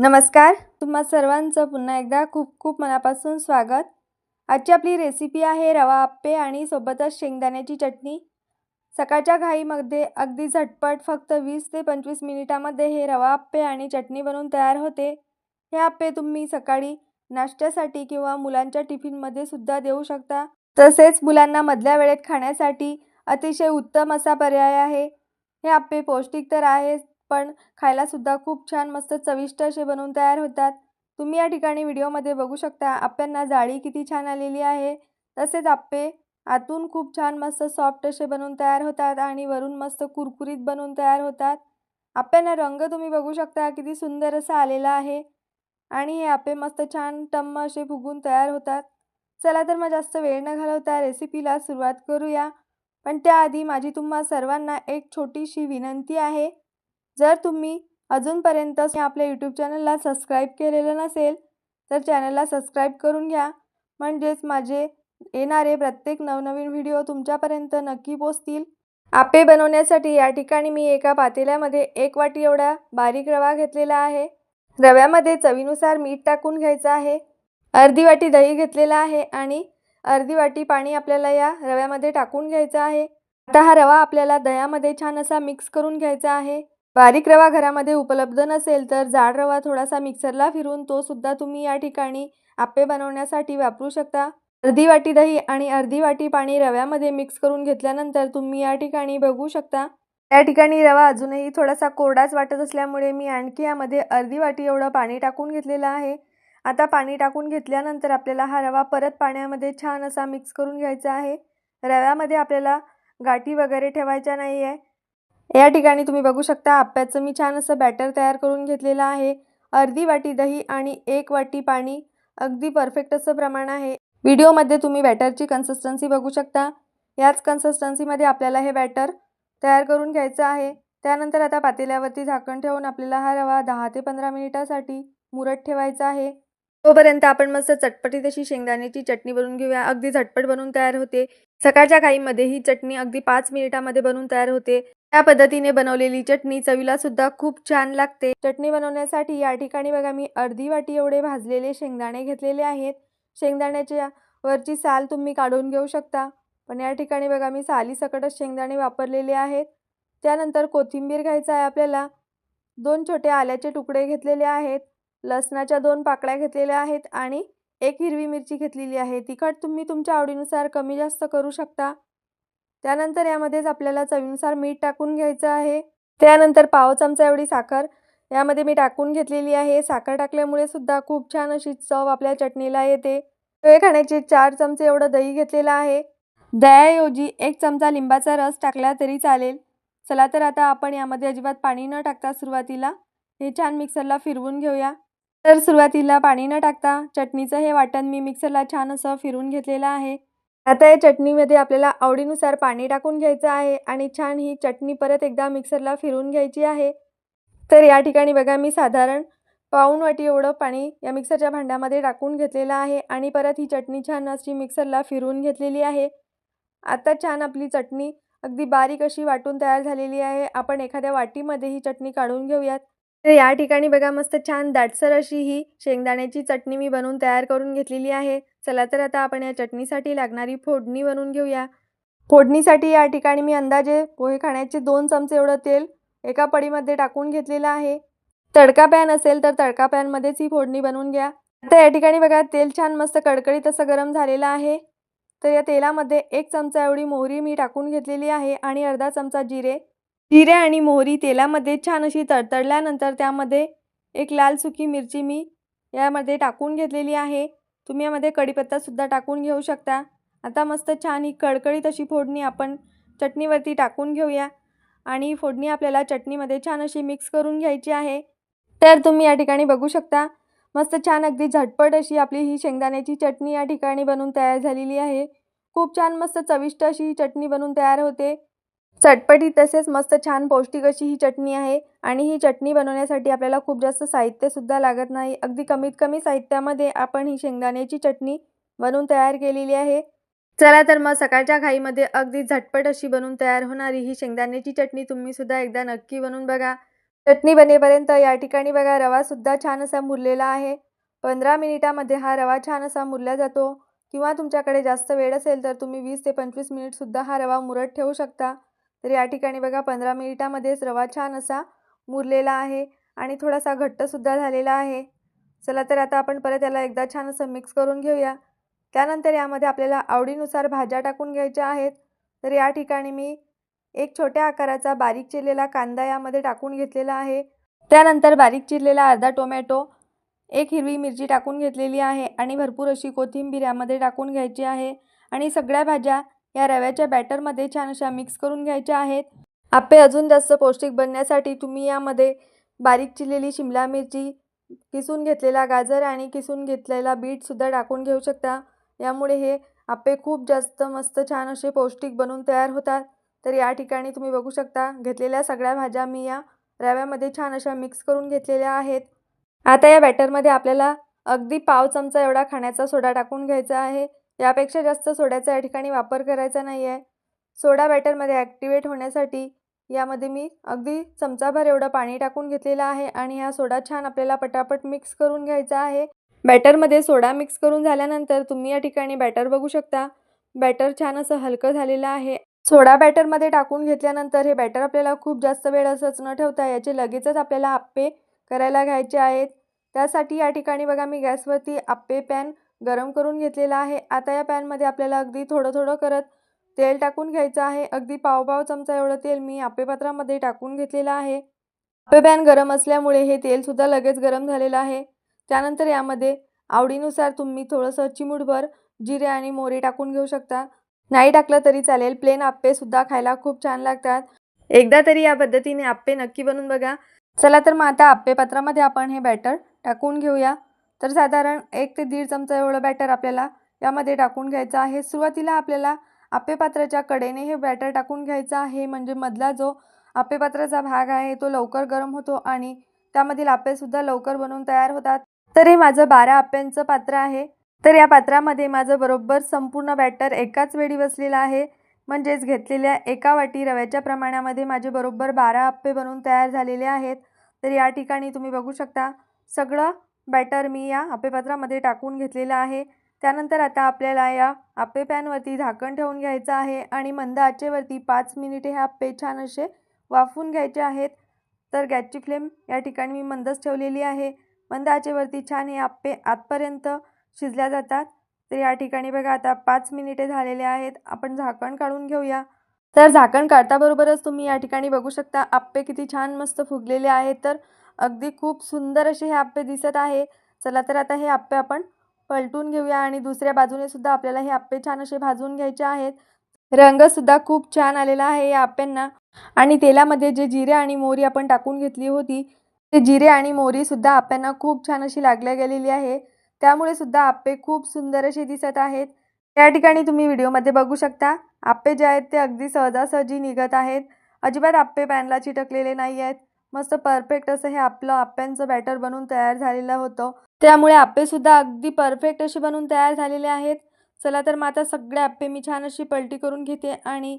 नमस्कार. तुम्हा सर्वांचं पुन्हा एकदा खूप खूप मनापासून स्वागत. आजची आपली रेसिपी आहे रवा आप्पे आणि सोबतच शेंगदाण्याची चटणी. सकाळच्या घाईमध्ये अगदी झटपट फक्त वीस ते पंचवीस मिनिटामध्ये हे रवा आप्पे आणि चटणी बनवून तयार होते. हे आप्पे तुम्ही सकाळी नाश्त्यासाठी किंवा मुलांच्या टिफिनमध्ये सुद्धा देऊ शकता. तसेच मुलांना मधल्या वेळेत खाण्यासाठी अतिशय उत्तम असा पर्याय आहे. हे आप्पे पौष्टिक तर आहेच पण खायलासुद्धा खूप छान मस्त चविष्ट असे बनवून तयार होतात. तुम्ही या ठिकाणी व्हिडिओमध्ये बघू शकता आप्यांना जाळी किती छान आलेली आहे. तसेच आप्पे आतून खूप छान मस्त सॉफ्ट असे बनवून तयार होतात आणि वरून मस्त कुरकुरीत बनवून तयार होतात. आप्यांना रंग तुम्ही बघू शकता किती सुंदर असा आलेला आहे. आणि हे आप्पे मस्त छान टम्म असे फुगून तयार होतात. चला तर मग जास्त वेळ न घालवता रेसिपीला सुरुवात करूया. पण त्याआधी माझी तुम्हा सर्वांना एक छोटीशी विनंती आहे. जर तुम्ही अजूनपर्यंत आपल्या यूट्यूब चॅनलला सबस्क्राईब केलेलं नसेल तर चॅनलला सबस्क्राईब करून घ्या. म्हणजेच माझे येणारे प्रत्येक नवनवीन व्हिडिओ तुमच्यापर्यंत नक्की पोचतील आपे बनवण्यासाठी या ठिकाणी मी एका पातेल्यामध्ये एक वाटी एवढा बारीक रवा घेतलेला आहे. रव्यामध्ये चवीनुसार मीठ टाकून घ्यायचं आहे. अर्धी वाटी दही घेतलेला आहे आणि अर्धी वाटी पाणी आपल्याला या रव्यामध्ये टाकून घ्यायचं आहे. आता हा रवा आपल्याला दह्यामध्ये छान असा मिक्स करून घ्यायचा आहे. बारीक रवा घरामध्ये उपलब्ध नसेल तर जाड रवा थोडासा मिक्सरला फिरून तो सुद्धा तुम्ही या ठिकाणी आप्पे बनवण्यासाठी वापरू शकता. अर्धी वाटी दही आणि अर्धी वाटी पाणी रव्यामध्ये मिक्स करून घेतल्यानंतर तुम्ही या ठिकाणी बघू शकता. या ठिकाणी रवा अजूनही थोडासा कोरडाच वाटत असल्यामुळे मी आणखी यामध्ये अर्धी वाटी एवढं पाणी टाकून घेतलेलं आहे. आता पाणी टाकून घेतल्यानंतर आपल्याला हा रवा परत पाण्यामध्ये छान असा मिक्स करून घ्यायचा आहे. रव्यामध्ये आपल्याला गाठी वगैरे ठेवायच्या नाही आहे या ठिकाणी तुम्ही बघू शकता आप्याचं मी छान असं बॅटर तयार करून घेतलेलं आहे. अर्धी वाटी दही आणि एक वाटी पाणी अगदी परफेक्ट असं प्रमाण आहे. व्हिडिओमध्ये तुम्ही बॅटरची कन्सिस्टन्सी बघू शकता. याच कन्सिस्टन्सीमध्ये आपल्याला हे बॅटर तयार करून घ्यायचं आहे. त्यानंतर आता पातेल्यावरती झाकण ठेवून आपल्याला हा रवा दहा ते पंधरा मिनिटासाठी मुरत ठेवायचा आहे. तोपर्यंत आपण मस्त चटपटीत अशी शेंगदाण्याची चटणी बनवून घेऊया. अगदी झटपट बनवून तयार होते. सकाळच्या घाईमध्ये ही चटणी अगदी पाच मिनिटामध्ये बनवून तयार होते. या पद्धतीने बनवलेली चटणी चवीला सुद्धा खूप छान लागते. चटणी बनवण्यासाठी या ठिकाणी बघा मी अर्धी वाटी एवढे भाजलेले शेंगदाणे घेतलेले आहेत. शेंगदाण्याच्या वरची साल तुम्ही काढून घेऊ शकता. पण या ठिकाणी बघा मी साली सकटच शेंगदाणे वापरलेले आहेत. त्यानंतर कोथिंबीर घ्यायचा आहे आपल्याला. दोन छोटे आल्याचे तुकडे घेतलेले आहेत. लसणाच्या दोन पाकळ्या घेतलेल्या आहेत आणि एक हिरवी मिरची घेतलेली आहे. तिखट तुम्ही तुमच्या आवडीनुसार कमी जास्त करू शकता. त्यानंतर यामध्येच आपल्याला चवीनुसार मीठ टाकून घ्यायचं आहे. त्यानंतर पाव चमचा एवढी साखर. यामध्ये मी टाकून घेतलेली आहे. साखर टाकल्यामुळे सुद्धा खूप छान अशी चव आपल्या चटणीला येते. पोहे खाण्याचे चार चमचे एवढं दही घेतलेलं आहे. दह्याऐवजी एक चमचा लिंबाचा रस टाकला तरी चालेल. चला तर आता आपण यामध्ये अजिबात पाणी न टाकता सुरुवातीला हे छान मिक्सरला फिरवून घेऊया. तर सुरुवातीला पाणी न टाकता चटणीचं हे वाटण मी मिक्सरला छान असं फिरवून घेतलेलं आहे. आता या चटणीमध्ये आपल्याला आवडीनुसार पाणी टाकून घ्यायचं आहे आणि छान ही चटणी परत एकदा मिक्सरला फिरून घ्यायची आहे. तर या ठिकाणी बघा मी साधारण पाऊण वाटी एवढं पाणी या मिक्सरच्या भांड्यामध्ये टाकून घेतलेलं आहे आणि परत ही चटणी छान अशी मिक्सरला फिरून घेतलेली आहे. आता छान आपली चटणी अगदी बारीक अशी वाटून तयार झालेली आहे. आपण एखाद्या वाटीमध्ये ही चटणी काढून घेऊयात. तर या ठिकाणी बघा मस्त छान दाटसर अशी ही शेंगदाण्याची चटणी मी बनवून तयार करून घेतलेली आहे. चला तर आता आपण या चटणीसाठी लागणारी फोडणी बनवून घेऊया. फोडणीसाठी या ठिकाणी मी अंदाजे पोहे खाण्याचे दोन चमचे एवढं तेल एका पडीमध्ये टाकून घेतलेलं आहे. तडका पॅन असेल तर तडका पॅनमध्येच ही फोडणी बनवून घ्या. आता या ठिकाणी बघा तेल छान मस्त कडकडीत असं गरम झालेलं आहे. तर या तेलामध्ये एक चमचा एवढी मोहरी मी टाकून घेतलेली आहे आणि अर्धा चमचा जिरे. जिरे आणि मोहरी तेलामध्ये छान अशी तडतडल्यानंतर त्यामध्ये एक लाल सुकी मिरची मी यामध्ये टाकून घेतलेली आहे. तुम्ही यामध्ये कढीपत्तासुद्धा टाकून घेऊ शकता. आता मस्त छान ही कडकडीत अशी फोडणी आपण चटणीवरती टाकून घेऊया. आणि ही फोडणी आपल्याला चटणीमध्ये छान अशी मिक्स करून घ्यायची आहे. तर तुम्ही या ठिकाणी बघू शकता. मस्त छान अगदी झटपट अशी आपली ही शेंगदाण्याची चटणी या ठिकाणी बनवून तयार झालेली आहे. खूप छान मस्त चविष्ट अशी ही चटणी बनवून तयार होते. चटपटी तसेच मस्त छान पौष्टिक अशी ही चटणी आहे आणि ही चटणी बनवण्यासाठी आपल्याला खूप जास्त साहित्यसुद्धा लागत नाही. अगदी कमीत कमी साहित्यामध्ये आपण ही शेंगदाण्याची चटणी बनवून तयार केलेली आहे. चला तर मग सकाळच्या घाईमध्ये अगदी झटपट अशी बनवून तयार होणारी ही शेंगदाण्याची चटणी तुम्हीसुद्धा एकदा नक्की बनवून बघा. चटणी बनेपर्यंत या ठिकाणी बघा रवासुद्धा छान असा मुरलेला आहे. पंधरा मिनिटामध्ये हा रवा छान असा मुरला जातो. किंवा तुमच्याकडे जास्त वेळ असेल तर तुम्ही वीस ते पंचवीस मिनिटसुद्धा हा रवा मुरत ठेवू शकता. तर या ठिकाणी बघा पंधरा मिनिटामध्येच रवा छान असा मुरलेला आहे आणि थोडासा घट्टसुद्धा झालेला आहे. चला तर आता आपण परत याला एकदा छान असं मिक्स करून घेऊया. त्यानंतर यामध्ये आपल्याला आवडीनुसार भाज्या टाकून घ्यायच्या आहेत. तर या ठिकाणी मी एक छोट्या आकाराचा बारीक चिरलेला कांदा यामध्ये टाकून घेतलेला आहे. त्यानंतर बारीक चिरलेला अर्धा टोमॅटो एक हिरवी मिरची टाकून घेतलेली आहे आणि भरपूर अशी कोथिंबीर यामध्ये टाकून घ्यायची आहे. आणि सगळ्या भाज्या या रव्याच्या बॅटरमध्ये छान अशा मिक्स करून घ्यायच्या आहेत. आपे अजून जास्त पौष्टिक बनण्यासाठी तुम्ही यामध्ये बारीक चिरलेली शिमला मिरची किसून घेतलेला गाजर आणि किसून घेतलेला बीटसुद्धा टाकून घेऊ शकता. यामुळे हे आपे खूप जास्त मस्त छान असे पौष्टिक बनून तयार होतात. तर या ठिकाणी तुम्ही बघू शकता घेतलेल्या सगळ्या भाज्या मी या रव्यामध्ये छान अशा मिक्स करून घेतलेल्या आहेत. आता या बॅटरमध्ये आपल्याला अगदी पाव चमचा एवढा खाण्याचा सोडा टाकून घ्यायचा आहे. यापेक्षा जास्त सोड्याचा या ठिकाणी वापर करायचा नाही आहे सोडा बॅटरमध्ये ॲक्टिवेट होण्यासाठी यामध्ये मी अगदी चमचाभर एवढं पाणी टाकून घेतलेलं आहे आणि हा सोडा छान आपल्याला पटापट मिक्स करून घ्यायचा आहे. बॅटरमध्ये सोडा मिक्स करून झाल्यानंतर तुम्ही या ठिकाणी बॅटर बघू शकता. बॅटर छान असं हलकं झालेलं आहे. सोडा बॅटरमध्ये टाकून घेतल्यानंतर हे बॅटर आपल्याला खूप जास्त वेळ असंच न ठेवता याचे लगेचच आपल्याला आप्पे करायला घ्यायचे आहेत. त्यासाठी या ठिकाणी बघा मी गॅसवरती आप्पे पॅन गरम करून घेतलेला आहे. आता या पॅनमध्ये आपल्याला अगदी थोडं थोडं करत तेल टाकून घ्यायचं आहे. अगदी पावपाव चमचा एवढं तेल मी आप्पेपात्रामध्ये टाकून घेतलेलं आहे. आपे पॅन गरम असल्यामुळे हे तेलसुद्धा लगेच गरम झालेलं आहे. त्यानंतर यामध्ये आवडीनुसार तुम्ही थोडंसं चिमूटभर जिरे आणि मोहरी टाकून घेऊ शकता. नाही टाकलं तरी चालेल. प्लेन आप्पेसुद्धा खायला खूप छान लागतात. एकदा तरी या पद्धतीने आप्पे नक्की बनवून बघा. चला तर मग आता आप्पे पात्रामध्ये आपण हे बॅटर टाकून घेऊया. तर साधारण एक ते दीड चमचा एवढं बॅटर आपल्याला यामध्ये टाकून घ्यायचं आहे. सुरुवातीला आपल्याला आप्पे पात्राच्या कडेने हे बॅटर टाकून घ्यायचं आहे. म्हणजे मधला जो आपेपात्राचा भाग आहे तो लवकर गरम होतो आणि त्यामधील आप्पेसुद्धा लवकर बनवून तयार होतात. तर हे माझं बारा आप्यांचं पात्र आहे. तर या पात्रामध्ये माझं बरोबर संपूर्ण बॅटर एकाच वेळी बसलेलं आहे. म्हणजेच घेतलेल्या एका वाटी रव्याच्या प्रमाणामध्ये माझे बरोबर बारा आप्पे बनवून तयार झालेले आहेत. तर या ठिकाणी तुम्ही बघू शकता सगळं बॅटर मी या आप्पेपात्रामध्ये टाकून घेतलेलं आहे. त्यानंतर आता आपल्याला या आप्पे पॅनवरती झाकण ठेवून घ्यायचं आहे आणि मंद आचेवरती पाच मिनिटे हे आप्पे छान असे वाफवून घ्यायचे आहेत. तर गॅसची फ्लेम या ठिकाणी मी मंदच ठेवलेली आहे. मंद आचेवरती छान हे आप्पे आतपर्यंत शिजल्या जातात. तर या ठिकाणी बघा आता पाच मिनिटे झालेले आहेत. आपण झाकण काढून घेऊया. तर झाकण काढताबरोबरच तुम्ही या ठिकाणी बघू शकता आप्पे किती छान मस्त फुगलेले आहेत. तर अगदी खूप सुंदर असे हे आप्पे दिसत आहे. चला तर आता हे आप्पे आपण पलटून घेऊया आणि दुसऱ्या बाजूने सुद्धा आपल्याला हे आप्पे छान असे भाजून घ्यायचे आहेत. रंगसुद्धा खूप छान आलेला आहे या आप्यांना आणि तेलामध्ये जे जिरे आणि मोहरी आपण टाकून घेतली होती ते जिरे आणि मोहरीसुद्धा आप्यांना खूप छान अशी लागल्या गेलेली आहे. त्यामुळे सुद्धा आप्पे खूप सुंदर असे दिसत आहेत. त्या ठिकाणी तुम्ही व्हिडिओमध्ये बघू शकता आप्पे जे आहेत ते अगदी सहजासहजी निघत आहेत. अजिबात आप्पे पॅनला चिटकलेले नाही आहेत. मस्त परफेक्ट असं हे आपलं आप्यांचं बॅटर बनवून तयार झालेलं होतं. त्यामुळे आप्पेसुद्धा अगदी परफेक्ट असे बनवून तयार झालेले आहेत. चला तर मग आता सगळे आप्पे मी छान अशी पलटी करून घेते आणि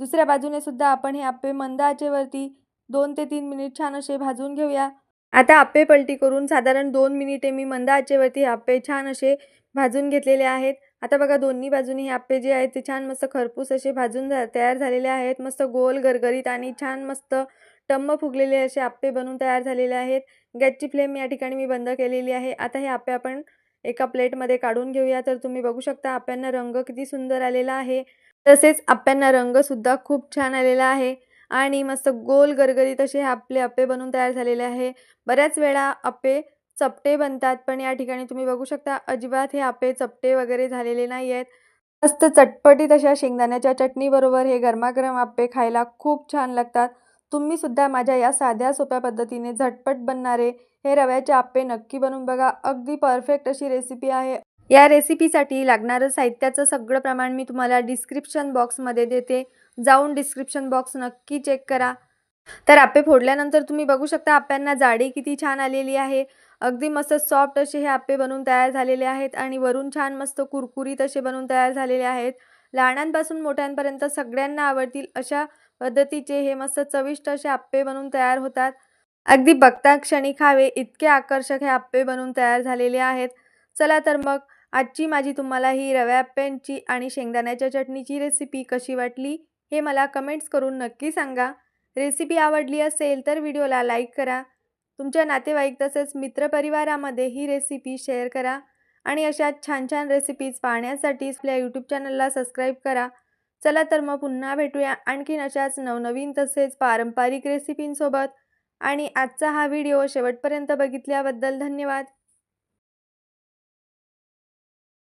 दुसऱ्या बाजूने सुद्धा आपण हे आप्पे मंद आचेवरती दोन ते तीन मिनिट छान असे भाजून घेऊया. आता आप्पे पलटी करून साधारण दोन मिनिटे मी मंद आचेवरती आप्पे छान असे भाजून घेतलेले आहेत. आता बघा दोन्ही बाजूनी हे आप्पे जे आहेत ते छान मस्त खरपूस असे भाजून तयार झालेले आहेत. मस्त गोल गरगरीत आणि छान मस्त टम्म फुगलेले असे आप्पे बनवून तयार झालेले आहेत. गॅसची फ्लेम या ठिकाणी मी बंद केलेली आहे. आता हे आप्पे आपण एका प्लेटमध्ये काढून घेऊया. तर तुम्ही बघू शकता आप्यांना रंग किती सुंदर आलेला आहे. तसेच आप्यांना रंगसुद्धा खूप छान आलेला आहे. आणि मस्त गोल गरगरीत असे हे आपले आप्पे बनवून तयार झालेले आहे. बऱ्याच वेळा आप्पे चपटे बनतात. पण या ठिकाणी तुम्ही बघू शकता अजिबात हे आप्पे चपटे वगैरे झालेले नाही आहेत. मस्त चटपटीत अशा शेंगदाण्याच्या चटणीबरोबर हे गरमागरम आप्पे खायला खूप छान लागतात. तुम्ही सुद्धा माझ्या या साध्या सोप्या पद्धतीने झटपट बनणारे हे रव्याचे आप्पे नक्की बनवून बघा. अगदी परफेक्ट अशी रेसिपी आहे. या रेसिपीसाठी लागणारं साहित्याचं सगळं प्रमाण मी तुम्हाला डिस्क्रिप्शन बॉक्समध्ये देते. जाऊन डिस्क्रिप्शन बॉक्स नक्की चेक करा. तर आप्पे फोडल्यानंतर तुम्ही बघू शकता आप्यांना जाडी किती छान आलेली आहे. अगदी मस्त सॉफ्ट असे हे आप्पे बनवून तयार झालेले आहेत आणि वरून छान मस्त कुरकुरीत असे बनवून तयार झालेले आहेत. लहानांपासून मोठ्यांपर्यंत सगळ्यांना आवडतील अशा पद्धतीचे हे मस्त चविष्ट असे आप्पे बनवून तयार होतात. अगदी बघता क्षणी खावे इतके आकर्षक हे आप्पे बनवून तयार झालेले आहेत. चला तर मग आजची माझी तुम्हाला ही रव्या आप्प्यांची आणि शेंगदाण्याच्या चटणीची रेसिपी कशी वाटली हे मला कमेंट्स करून नक्की सांगा. रेसिपी आवडली असेल तर व्हिडिओला लाईक करा. तुमच्या नातेवाईक तसेच मित्रपरिवारामध्ये ही रेसिपी शेअर करा आणि अशा छान छान रेसिपीज पाहण्यासाठी आपल्या यूट्यूब चॅनलला सबस्क्राईब करा. चला तर मग पुन्हा भेटूया आणखीन अशाच नवनवीन तसेच पारंपरिक रेसिपींसोबत आणि आजचा हा व्हिडिओ शेवटपर्यंत बघितल्याबद्दल धन्यवाद.